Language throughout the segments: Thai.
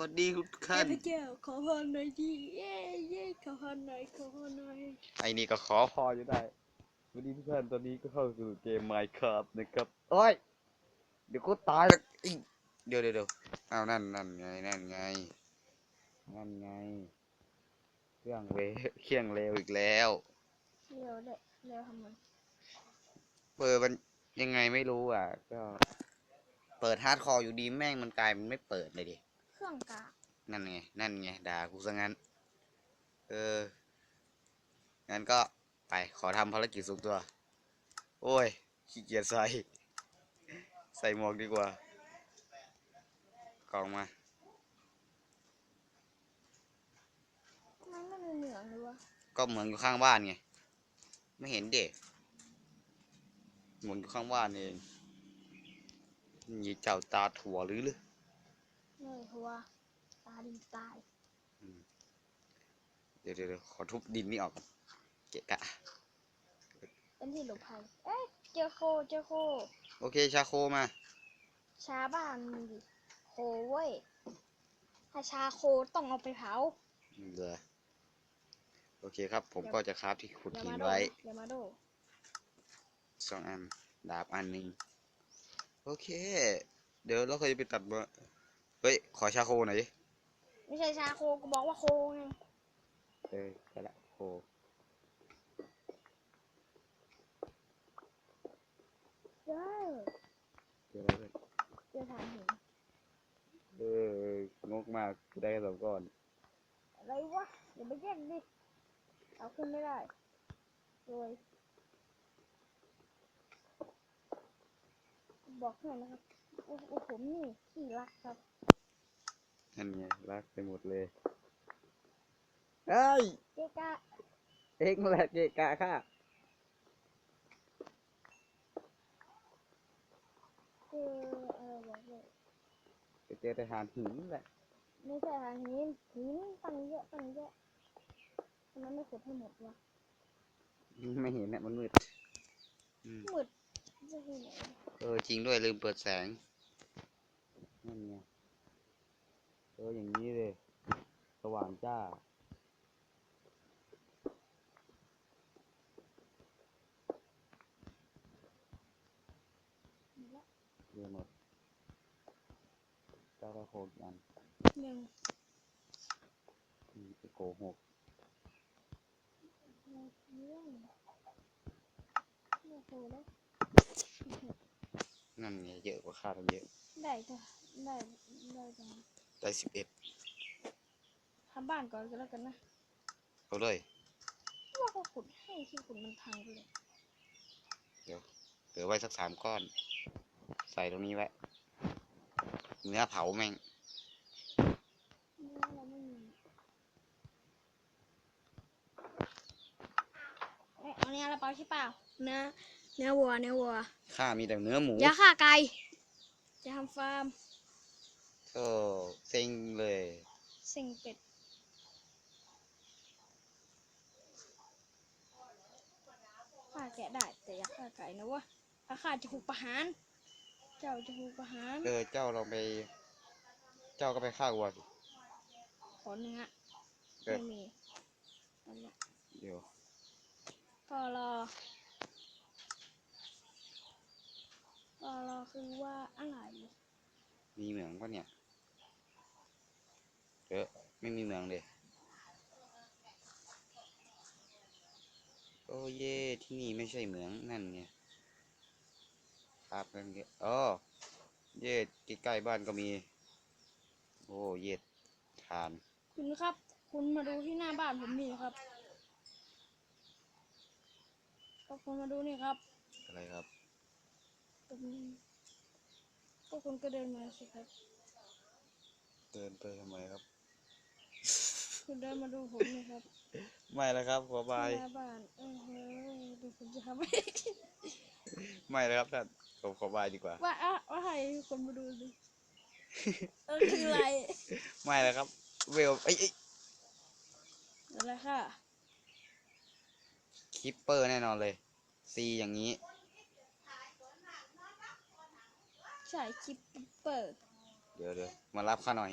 วัสดีทุกเทท่านพเจ้าขอพรหน่อยดิเย้เย้ขอพรหน่อยขอพรหน่อยไอ้นี่ก็ขอพออยู่ได้สวัสดีทุกท่านตอนนี้ก็เข้าสู่เกม Minecraft นะครับโอ้ยเดี๋ยวก็ตายแล้วอิ๊งเดี๋ยวเดี๋ยวเดี๋ยวอ้าวนั่นนั่นไงนั่นไงนั่นไงเครื่องเวเครื่องเร็วอีกแล้ว เร็วเลยเร็วทำไมเปิดมันยังไงไม่รู้อะ ก็ เปิดฮาร์ดคอร์อยู่ดีแม่งมันกลายมันไม่เปิดเลยดิ เครื่องกากนั่นไง นั่นไง ด่ากูซะงั้น เออ งั้นก็ไปขอทำภารกิจส่งตัว โอ้ย ขี้เกียจใส่ ใส่หมวกดีกว่ากล่องมามันไม่มีเหมืองเลยวะก็เหมือนอยู่ข้างบ้านไง ไม่เห็นเด็กเหมือนอยู่ข้างบ้านเองนี่เจ้าตาถั่วหรือหรือ เลยหัว ตาดีตายเดี๋ยวเดี๋ยวเดี๋ยวขอทุบดินนี่ออกก่อนเกะกะ เป็นที่หลบภัยเอ้ยเจอโคเจอโค โอเคชาโคมา ชาบ้านมึงดิโคเว้ยถ้าชาโคต้องเอาไปเผาเหลือโอเคครับ ผมก็จะคราฟที่ขุดอย่าหินมาโดไว้อย่ามาโดสองอัน ดาบอันหนึ่งโอเค เดี๋ยวเราเคยไปตัดมา เฮ้ย ขอชาโคหน่อยดิไม่ใช่ชาโคกูบอกว่าโคไงเออไปละโคเด้อเดี๋ยวอะไรเพื่อนเจอฐานหินเอองกมากกูได้แค่สองก้อน อะไรวะอย่าไปแย่งดิเอาขึ้นไม่ได้โดยบอกให้นะครับโอ้โอ้ผมนี่ขี้รักครับ นั่นไงลากไปหมดเลยเฮ้ยเกะกะเอ็งแหละเกะกะค่ะเจอเออบอกเลยไปเจอแต่หานหินแหละไม่ใช่ทางหินหินตั้งเยอะตั้งเยอะทำไมไม่ขุดให้หมดวะไม่เห็นเนี่ยมันมืดอืมมืดจะเห็นไหน เออจริงด้วยลืมเปิดแสงนั่นไง เอออย่างนี้เลย สว่างจ้า เรียนหมดเจ้าละโคกันหนึ่งอืมไปโกหกเรื่องเรื่องโหแล้วนั่นไงเยอะกว่าคาดเยอะ ได้จ้ะได้ได้จ้ะ ได้สิบเอ็ดทำบ้านก่อนก็แล้วกันนะเอาเลยว่าก็ขุดให้ที่ขุดมันพังไปเลยเดี๋ยวเหลือไว้สักสามก้อน ใส่ตรงนี้ไว้เนื้อเผาแม่งเนื้อเราไม่มีเอ๊ะเอาเนื้อเราเปล่าใช่เปล่าเนื้อเนื้อวัวเนื้อวัวข้ามีแต่เนื้อหมูอย่าฆ่าไก่จะทำฟาร์ม โอ้เซ็งเลยสิ่งเป็ด ฆ่าแกะได้แต่อย่าฆ่าไก่นะวะถ้าฆ่าจะถูกประหาร เจ้าจะถูกประหาร เออเจ้าลองไป เจ้าก็ไปฆ่าวัวสิ ขอเนื้อเกิดไม่มีนั่นแหละเดี๋ยวก็รอก็รอคือว่าอะไร มีเหมืองปะเนี่ยเออ ไม่มีเหมืองเลย โอ้เย่ที่นี่ไม่ใช่เหมืองนั่นไงครับนั่นไงอ๋อเย่ใกล้ๆบ้านก็มี โอ้เย่ทาน คุณครับ คุณมาดูที่หน้าบ้านผมนี่ครับก็คุณมาดูนี่ครับ อะไรครับตรงนี้ก็คุณก็เดินมาสิครับ เดินไปทำไมครับ คุณเดินมาดูผมนี่ครับไม่แล้วครับ ขอบายที่หน้าบ้านเออเฮ้ยดูผมจะทำไม่แล้วครับท่านผมขอบายดีกว่า ว่าอะว่าให้คนมาดูสิเออคืออะไรไม่แล้วครับ เวลเอ้ยเอ้ยนั่นแหละค่ะคิปเปอร์แน่นอนเลยซีอย่างนี้ใช่คิปเปอร์เดี๋ยวเดี๋ยวมารับข้าหน่อย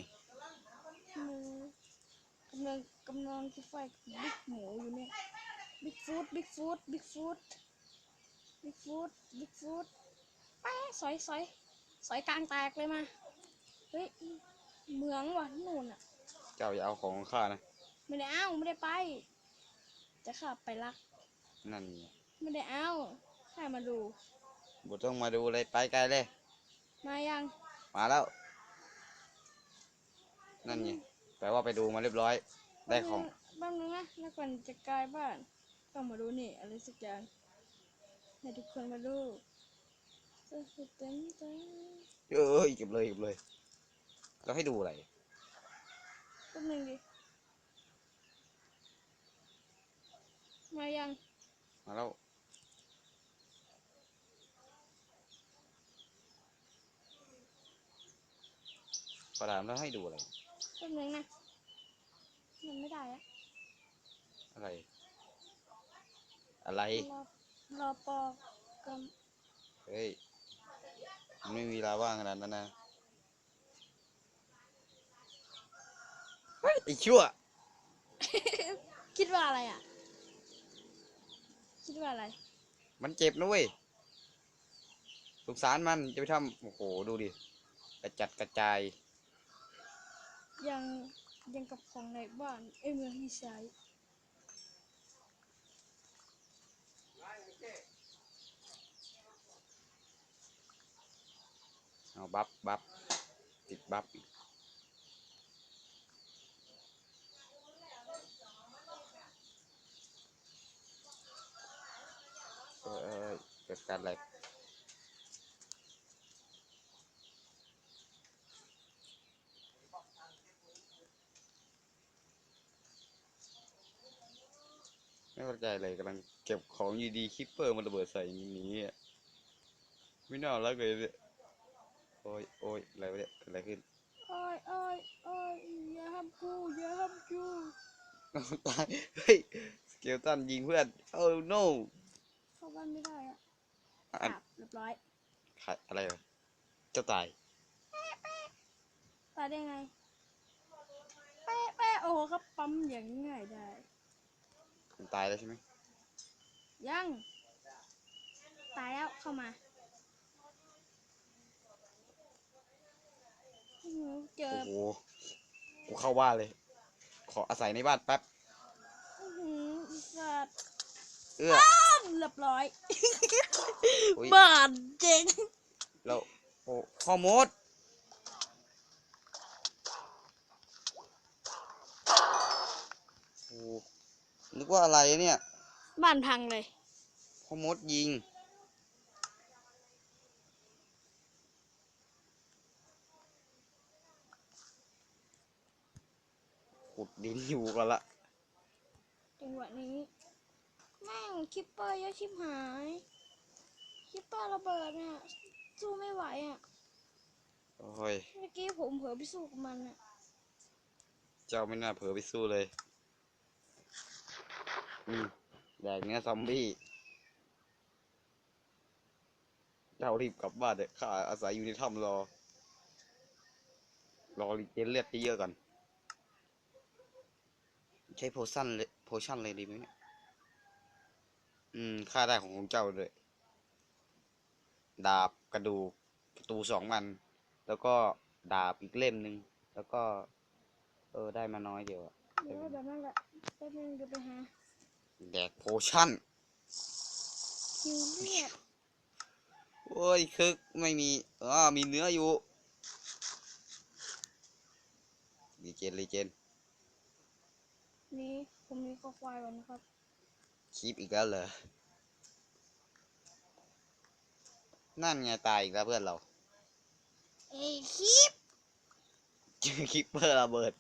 ำลังกำลังจะไฟกับบิ๊กหมูอยู่เนี่ยบิ๊กฟูดบิ๊กฟูดบิ๊กฟูดบิ๊กฟูดบิ๊กฟูดแป๊ะสอยสอยสอยกลางแตกเลยมาเฮ้ยเหมืองว่ะนู่นอะ เจ้าอย่าเอาของของข้านะ ไม่ได้เอาไม่ได้ไป จะขับไปลัก นั่นไงไม่ได้เอาแค่มาดูบต้องมาดูเลยไปไกลเลย มายัง มาแล้ว นั่นไง แปลว่าไปดูมาเรียบร้อย ได้ของแป๊บนึงนะแล้วก่อนจะกลายบ้านต้องมาดูนี่อะไรสักอย่างให้ทุกคนมาดูเต็มเต็มเต็มเอ้ยเก็บเลยเก็บเลยแล้วให้ดูอะไรแป๊บนึงดิ มายัง มาแล้ว ขอถามแล้วให้ดูอะไรแป๊บนึงนะมันไม่ได้อะอะไร อะไร รอรอปอกกเฮ้ยมันไม่มีเวลาว่างขนาดนั้นนะเฮ้ยไอ้ชั่วำ คิดว่าอะไรอะ คิดว่าอะไร มันเจ็บนะเว้ยสงสารมันจะไปทำโอ้โห ดูดิ กระจัดกระจาย ยังยังกับของในบ้านเอ้ยเมืองที่ใช้เอาบัฟบัฟติดบัฟอีกเออเกิดการอะไรไม่เข้า ใจเลยกำลังเก็บของอยู่ดีคิปเปอร์มันระเบิดใส่อย่างนี้อะไม่น่ารักเลยเนี่ยโอ้ยโอ้ยอะไรวะเนี่ยเกิดอะไรขึ้นโอ้ยโอ้ยโอ้ยอย่าห้ามกูอย่าห้ามกูตายเฮ้ยสเกลตันยิงเพื่อนโอ้ no เข้าบ้านไม่ได้อะอะอาบเรียบร้อยใครอะไรวะเจ้าตายตายได้ไงแป๊ะแป๊ะโอ้โหครับปั๊มอย่างง่ายได้ มันตายแล้วใช่ไหมยัง ตายแล้วเข้ามาอื้อหือเจอโอ้โหกูเข้าบ้านเลย ขออาศัยในบ้านแป๊บ อื้อหืออีสัตว์เอื้อ เรียบร้อยอุ๊ยบ้านเจ๋งแล้วโอ้พ่อมด โอ้ นึกว่าอะไรเนี่ย บ้านพังเลยพ่อมดยิง ขุดดินอยู่กันละ จังหวะนี้ แม่งคิปเปอร์เยอะชิบหาย คิปเปอร์ระเบิดเนี่ยสู้ไม่ไหวอะ โอ้ย เมื่อกี้ผมเผลอไปสู้กับมันอะ เจ้าไม่น่าเผลอไปสู้เลยอืม แดกเนื้อซอมบี้เจ้ารีบกลับบ้านเถอะข้าอาศัยอยู่ในถ้ำรอ รอรีเจนเลือดเยอะๆก่อน ใช้โพชั่นเลยโพชั่นเลยดีไหมเนี่ย อืมค่าได้ของของเจ้าด้วย ดาบกระดูกประตูสองมัน แล้วก็ดาบอีกเล่มหนึ่ง แล้วก็ เออได้มาน้อยเดียวอะเดี๋ยวแบบนั้นแหละแป๊บนึงเดี๋ยวไปหา แดกโพชั่นคิวเลือดโอ้ยคึกไม่มีอ่ามีเนื้ออยู่รีเจนรีเจนนี่ผมมีข้อควายไว้นะครับคลิปอีกแล้วเหรอ นั่นไงตายอีกแล้วเพื่อนเรา เอ้ยคลิป เจอคลิปเปอร์ระเบิด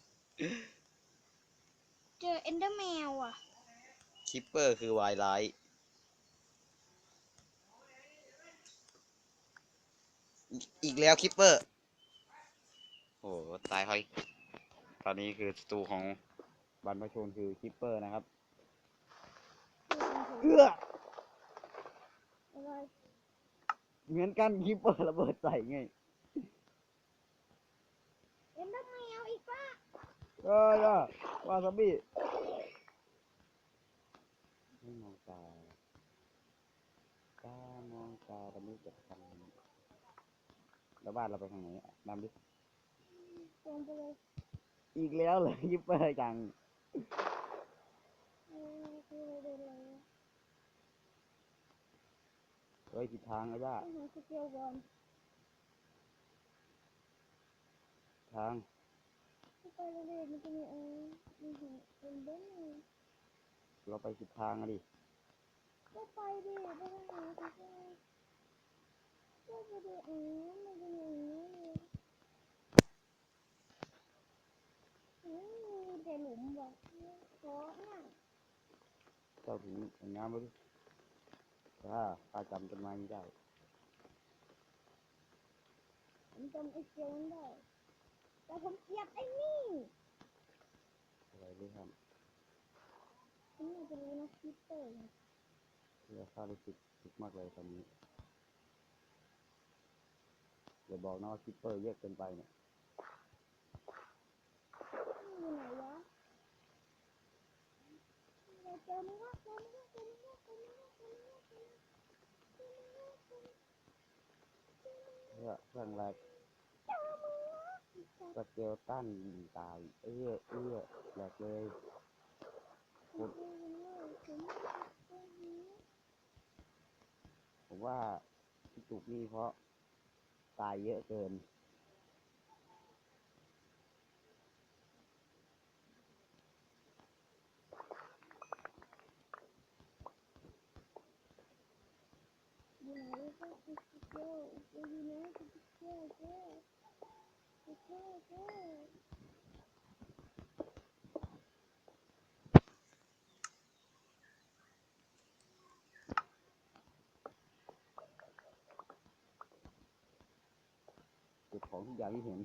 เจอเอนเดอร์แมวอะ คลิปเปอร์คือวายไลท์อีกแล้วคลิปเปอร์ โอ้โหตายเฮ้ยตอนนี้คือศัตรูของบรรพชนคือคลิปเปอร์นะครับเอื้ออะไรเหมือนกันคลิปเปอร์ระเบิดใส่ไงเอนเดอร์แมวอีกปะเอ้ยอะวาซาบิไม่ม องตาตามองตาแต่ไม่จะทำแล้วบ้านเราไปทางไหนนำดิตรงไปเลยอีกแล้วเลยยิปเปอร์จังเฮ้ยผิดทางไอ้บ้าต้าทางไปเรื่อยๆมันจะมีเออมีเห็นเป็นเบ้นเราไปผิดทางอะดิ ก็ไปดิไปทางไหนสเกลก็ไปดิออมันจะอย่างนี้อืมมีแต่หลุมว่ะขอน่ะเจ้าถึงเอาน้ำมาดิถ้าข้าจำต้นไม้นี้ได้ผมจำไอ้เกลนั้นได้แต่ผมเกลียดไอ้นี่อะไรด้วยครับผมอยากจะรู้นะคิปเปอร์ เรือข้ารู้สึกสึกมากเลยตอนนี้อย่าบอกนะว่าคิปเปอร์เยอะเกินไปเนี่ยอยู่ไหนวะเจอไม่ได้เจอไม่ได้เจอไม่ได้เจอไม่ได้เจอไม่ได้เพื่อเพื่อนแรกสเกลตันยิงตาย เอื้อเอื้อแหลกเลย ว่าที่ถูกนี่เพราะตายเยอะเกินอยู่ไหนก็คือเจอเจออยู่ไหนก็คือเจอเจอเจอเจอเจอ เก็บ ของทุกอย่างที่เห็น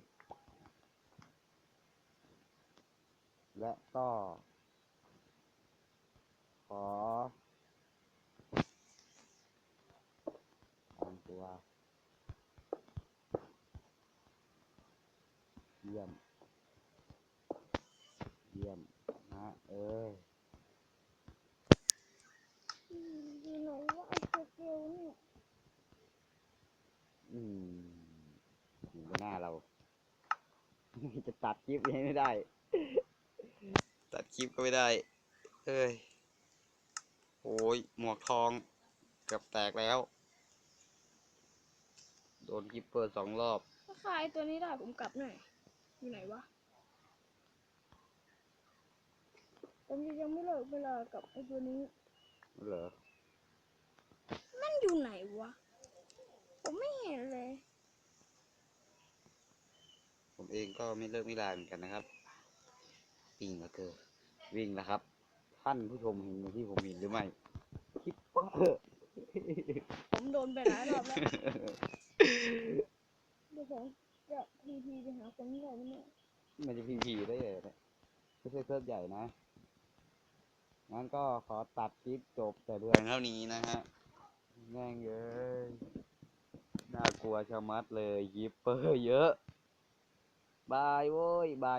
และก็ ขอทำตัว เยี่ยม เยี่ยมนะเอ้ยอืมอยู่ไหนวะไอ้สเกลเนี่ย อืมอยู่บนหน้าเรา จะตัดคลิปยังไม่ได้ ตัดคลิปก็ไม่ได้ เอ้ย โอ้ย หมวกทองเกือบแตกแล้ว โดนคิปเปอร์สองรอบ ถ้าขายตัวนี้ได้ผมกลับหน่อย อยู่ไหนวะ ผมยังไม่เลิกเวลากับไอ้ตัวนี้ เหรอ มันอยู่ไหนวะ ผมไม่เห็นเลย ผมเองก็ไม่เลิกไม่ลาเหมือนกันนะครับวิ่งแล้วเกินวิ่งแล้วครับ ท่านผู้ชมเห็นอย่างที่ผมเห็นหรือไม่คิปเปอร์ผมโดนไปหลายรอบแล้วเดี๋ยวผมจะพีพีไปหาคนที่ไหนไม่เนี่ยมันจะพีพีได้เลยเนี่ยไม่ใช่เซิร์ฟใหญ่นะงั้นก็ขอตัดคลิปจบแต่เพียงเท่านี้นะฮะแง่งเอ้ยน่ากลัวชะมัดเลยยิปเปอร์เยอะ bài ơi bài